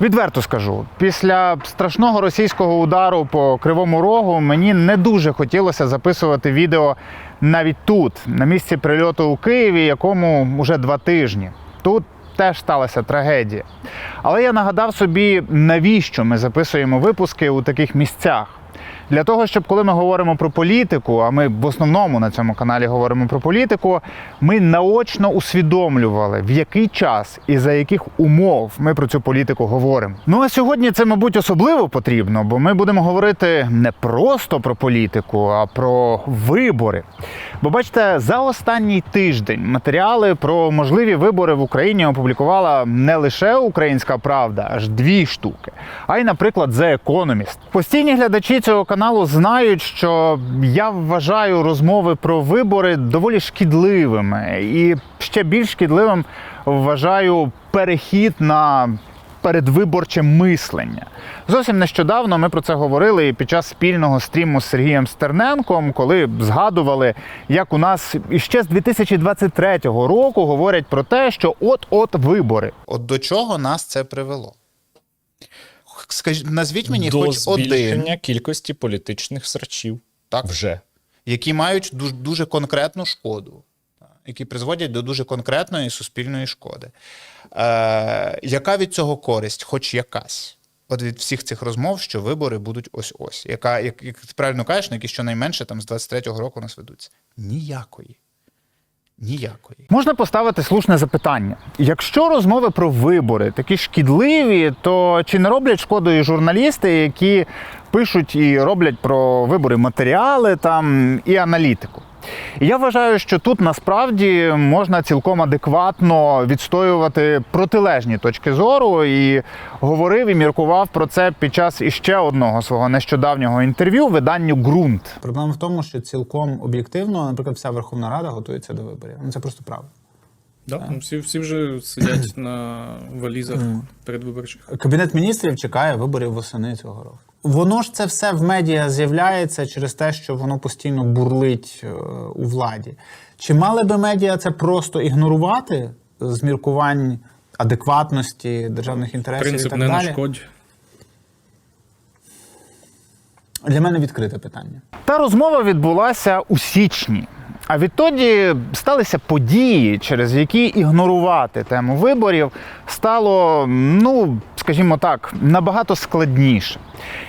Відверто скажу, після страшного російського удару по кривому рогу мені не дуже хотілося записувати відео навіть тут, на місці прильоту у Києві, якому вже два тижні. Тут теж сталася трагедія. Але я нагадав собі, навіщо ми записуємо випуски у таких місцях. Для того, щоб коли ми говоримо про політику, а ми в основному на цьому каналі говоримо про політику, ми наочно усвідомлювали, в який час і за яких умов ми про цю політику говоримо. Ну а сьогодні це, мабуть, особливо потрібно, бо ми будемо говорити не просто про політику, а про вибори. Бо бачите, за останній тиждень матеріали про можливі вибори в Україні опублікувала не лише Українська Правда, аж дві штуки, а й, наприклад, The Economist. Постійні глядачі цього каналу знають, що я вважаю розмови про вибори доволі шкідливими, і ще більш шкідливим вважаю перехід на передвиборче мислення. Зовсім нещодавно ми про це говорили і під час спільного стріму з Сергієм Стерненком, коли згадували, як у нас іще з 2023 року говорять про те, що от-от вибори. От до чого нас це привело? Скажіть, назвіть мені до хоч збільшення один, кількості політичних срачів. Так. Вже. які мають дуже, дуже конкретну шкоду, які призводять до дуже конкретної суспільної шкоди. Е, яка від цього користь, хоч якась? От від всіх цих розмов, що вибори будуть ось ось. Яка, як, як ти правильно кажеш, на які щонайменше там з 23-го року у нас ведуться? Ніякої. Ніякої. Можна поставити слушне запитання: якщо розмови про вибори такі шкідливі, то чи не роблять шкоду і журналісти, які пишуть і роблять про вибори матеріали там і аналітику? І я вважаю, що тут насправді можна цілком адекватно відстоювати протилежні точки зору і говорив і міркував про це під час іще одного свого нещодавнього інтерв'ю виданню ґрунт. Проблема в тому, що цілком об'єктивно, наприклад, вся Верховна Рада готується до виборів. Ну це просто правда. Да, ну, всі, всі вже сидять на валізах передвиборчих. Кабінет міністрів чекає виборів восени цього року. Воно ж це все в медіа з'являється через те, що воно постійно бурлить е, у владі. Чи мали би медіа це просто ігнорувати з міркувань адекватності державних інтересів Принцип і так не далі? нашкодь. Для мене відкрите питання. Та розмова відбулася у січні. А відтоді сталися події, через які ігнорувати тему виборів стало, ну скажімо так, набагато складніше.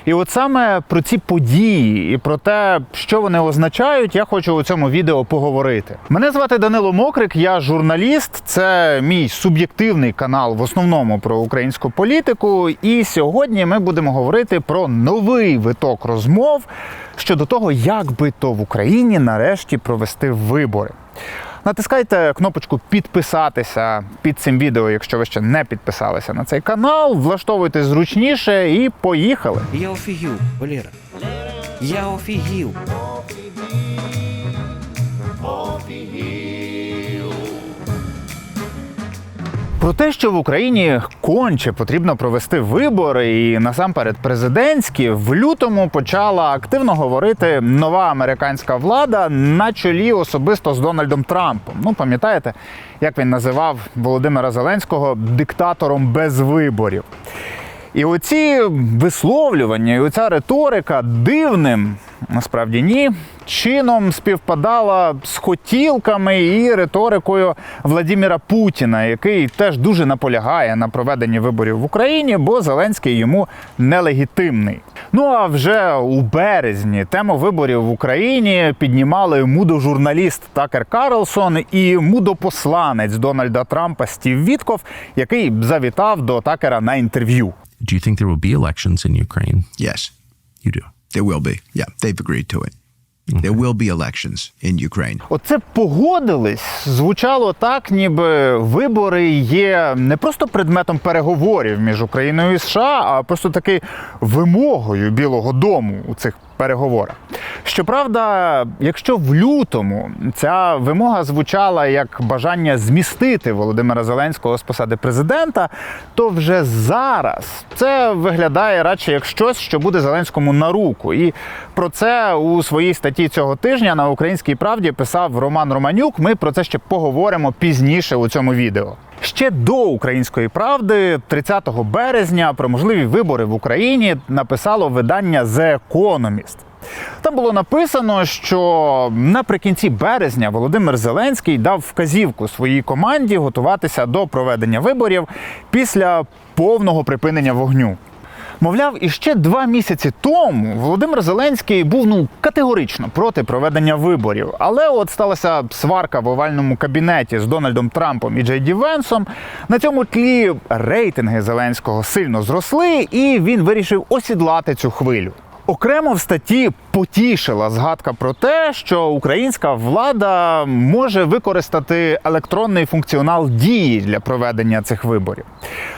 І от саме про ці події і про те, що вони означають, я хочу у цьому відео поговорити. Мене звати Данило Мокрик, я журналіст. Це мій суб'єктивний канал в основному про українську політику. І сьогодні ми будемо говорити про новий виток розмов щодо того, як би то в Україні нарешті провести вибори. Натискайте кнопочку підписатися під цим відео, якщо ви ще не підписалися на цей канал. Влаштовуйтесь зручніше і поїхали. Я офігів, Валера. Я офігів. Про те, що в Україні конче потрібно провести вибори, і насамперед президентські, в лютому почала активно говорити нова американська влада на чолі особисто з Дональдом Трампом. Ну пам'ятаєте, як він називав Володимира Зеленського диктатором без виборів. І оці висловлювання, і оця риторика дивним, насправді ні, чином співпадала з хотілками і риторикою Владіміра Путіна, який теж дуже наполягає на проведенні виборів в Україні, бо Зеленський йому нелегітимний. Ну а вже у березні тему виборів в Україні піднімали мудожурналіст Такер Карлсон і мудопосланець Дональда Трампа Стів Вітков, який завітав до Такера на інтерв'ю. Do you think there will be elections in Ukraine? Yes, You do. there will be. Yeah, they've agreed to it. There will be elections in Ukraine. Оце погодились звучало так, ніби вибори є не просто предметом переговорів між Україною і США, а просто таки вимогою Білого Дому у цих переговорах. Щоправда, якщо в лютому ця вимога звучала як бажання змістити Володимира Зеленського з посади президента, то вже зараз це виглядає радше як щось, що буде Зеленському на руку. І про це у своїй статті цього тижня на українській правді писав Роман Романюк. Ми про це ще поговоримо пізніше у цьому відео. Ще до української правди, 30 березня, про можливі вибори в Україні написало видання The Economist. Там було написано, що наприкінці березня Володимир Зеленський дав вказівку своїй команді готуватися до проведення виборів після повного припинення вогню. Мовляв, іще два місяці тому Володимир Зеленський був ну категорично проти проведення виборів. Але от сталася сварка в овальному кабінеті з Дональдом Трампом і Джей Ді Венсом. На цьому тлі рейтинги Зеленського сильно зросли, і він вирішив осідлати цю хвилю. Окремо в статті потішила згадка про те, що українська влада може використати електронний функціонал дії для проведення цих виборів.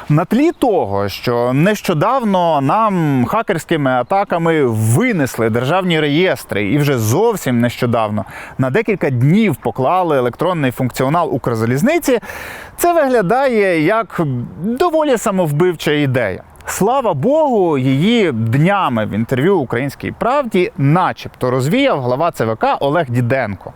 На тлі того, що нещодавно нам хакерськими атаками винесли державні реєстри, і вже зовсім нещодавно на декілька днів поклали електронний функціонал Укрзалізниці, це виглядає як доволі самовбивча ідея. Слава Богу, її днями в інтерв'ю Українській правді, начебто, розвіяв глава ЦВК Олег Діденко.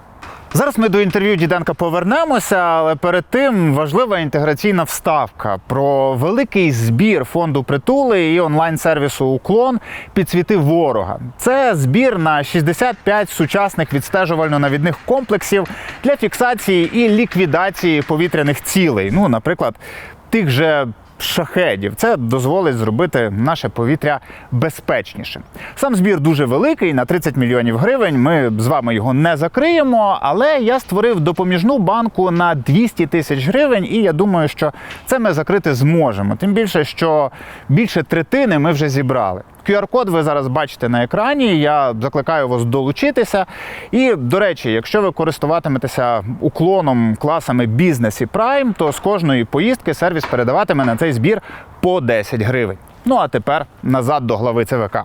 Зараз ми до інтерв'ю Діденка повернемося, але перед тим важлива інтеграційна вставка про великий збір фонду притули і онлайн-сервісу Уклон підсвітив ворога. Це збір на 65 сучасних відстежувально-навідних комплексів для фіксації і ліквідації повітряних цілей. Ну, наприклад, тих же шахедів. Це дозволить зробити наше повітря безпечнішим. Сам збір дуже великий на 30 мільйонів гривень. Ми з вами його не закриємо, але я створив допоміжну банку на 200 тисяч гривень, і я думаю, що це ми закрити зможемо. Тим більше, що більше третини ми вже зібрали. QR-код ви зараз бачите на екрані. Я закликаю вас долучитися. І, до речі, якщо ви користуватиметеся уклоном класами бізнес і прайм, то з кожної поїздки сервіс передаватиме на цей збір по 10 гривень. Ну а тепер назад до глави ЦВК.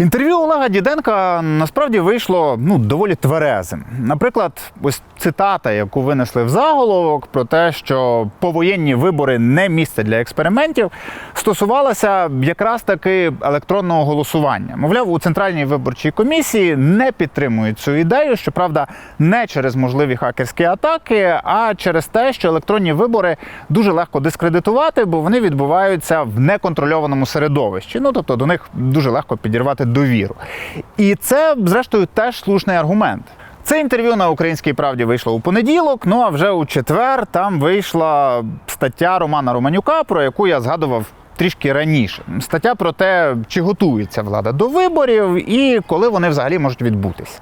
Інтерв'ю Олега Діденка насправді вийшло ну доволі тверезим. Наприклад, ось цитата, яку винесли в заголовок про те, що повоєнні вибори не місце для експериментів, стосувалася якраз таки електронного голосування. Мовляв, у центральній виборчій комісії не підтримують цю ідею, щоправда, не через можливі хакерські атаки, а через те, що електронні вибори дуже легко дискредитувати, бо вони відбуваються в неконтрольованому середовищі. Ну тобто до них дуже легко підірвати довіру. І це, зрештою, теж слушний аргумент. Це інтерв'ю на українській правді вийшло у понеділок. Ну а вже у четвер там вийшла стаття Романа Романюка, про яку я згадував. Трішки раніше стаття про те, чи готується влада до виборів і коли вони взагалі можуть відбутися.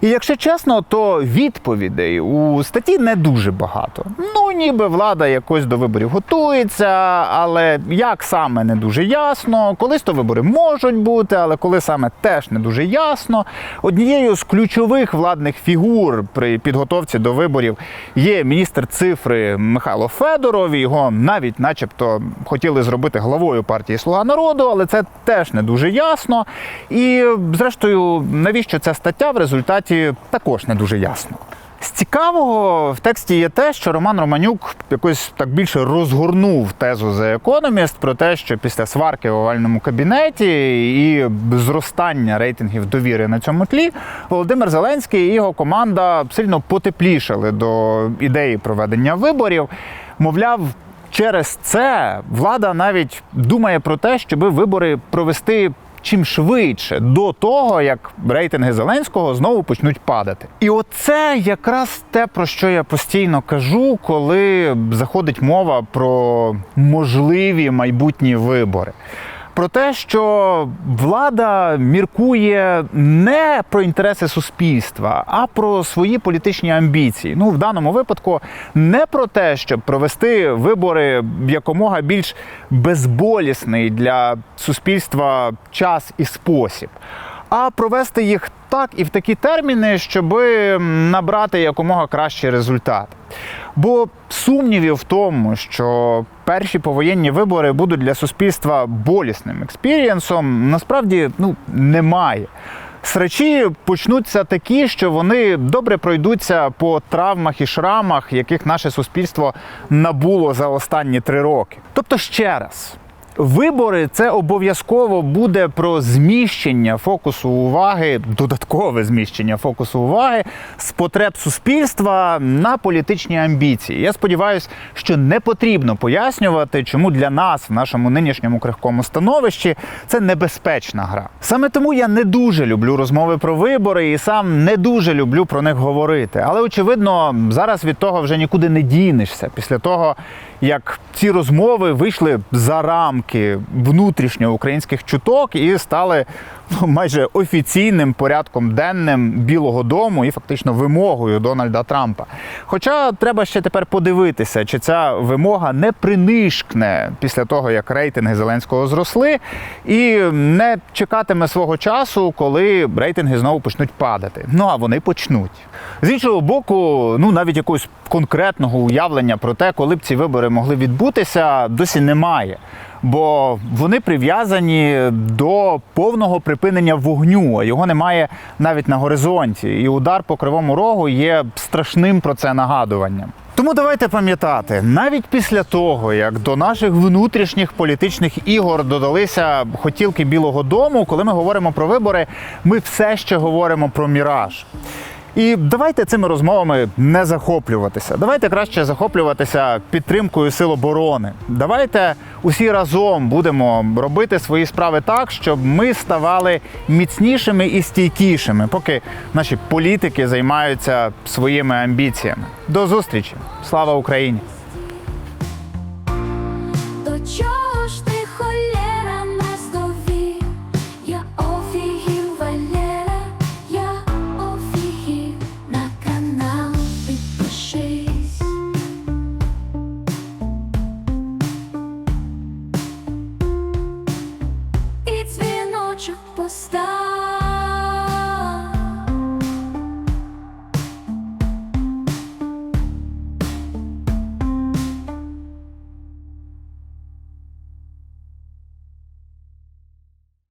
І якщо чесно, то відповідей у статті не дуже багато. Ну, ніби влада якось до виборів готується, але як саме не дуже ясно. Колись то вибори можуть бути, але коли саме теж не дуже ясно. Однією з ключових владних фігур при підготовці до виборів є міністр цифри Михайло Федоров. Його навіть, начебто, хотіли зробити главою партії Слуга народу, але це теж не дуже ясно. І, зрештою, навіщо ця стаття в результаті також не дуже ясно. З цікавого в тексті є те, що Роман Романюк якось так більше розгорнув тезу The Economist про те, що після сварки в овальному кабінеті і зростання рейтингів довіри на цьому тлі Володимир Зеленський і його команда сильно потеплішали до ідеї проведення виборів. Мовляв, через це влада навіть думає про те, щоб вибори провести чим швидше до того, як рейтинги Зеленського знову почнуть падати. І оце якраз те, про що я постійно кажу, коли заходить мова про можливі майбутні вибори. Про те, що влада міркує не про інтереси суспільства, а про свої політичні амбіції. Ну, в даному випадку не про те, щоб провести вибори якомога більш безболісний для суспільства час і спосіб, а провести їх так і в такі терміни, щоб набрати якомога кращий результат. Бо сумнівів в тому, що перші повоєнні вибори будуть для суспільства болісним експірієнсом, насправді ну, немає. Срачі почнуться такі, що вони добре пройдуться по травмах і шрамах, яких наше суспільство набуло за останні три роки. Тобто, ще раз, Вибори це обов'язково буде про зміщення фокусу уваги, додаткове зміщення фокусу уваги з потреб суспільства на політичні амбіції. Я сподіваюся, що не потрібно пояснювати, чому для нас в нашому нинішньому крихкому становищі це небезпечна гра. Саме тому я не дуже люблю розмови про вибори і сам не дуже люблю про них говорити. Але очевидно, зараз від того вже нікуди не дінешся після того, як ці розмови вийшли за рамки внутрішньоукраїнських чуток і стали майже офіційним порядком денним Білого Дому і фактично вимогою Дональда Трампа. Хоча треба ще тепер подивитися, чи ця вимога не принишкне після того, як рейтинги Зеленського зросли, і не чекатиме свого часу, коли рейтинги знову почнуть падати. Ну а вони почнуть. З іншого боку, ну навіть якогось конкретного уявлення про те, коли б ці вибори могли відбутися, досі немає. Бо вони прив'язані до повного припинення вогню, а його немає навіть на горизонті. І удар по кривому рогу є страшним про це нагадуванням. Тому давайте пам'ятати, навіть після того, як до наших внутрішніх політичних ігор додалися хотілки Білого Дому, коли ми говоримо про вибори, ми все ще говоримо про міраж. І давайте цими розмовами не захоплюватися. Давайте краще захоплюватися підтримкою сил оборони. Давайте усі разом будемо робити свої справи так, щоб ми ставали міцнішими і стійкішими, поки наші політики займаються своїми амбіціями. До зустрічі! Слава Україні!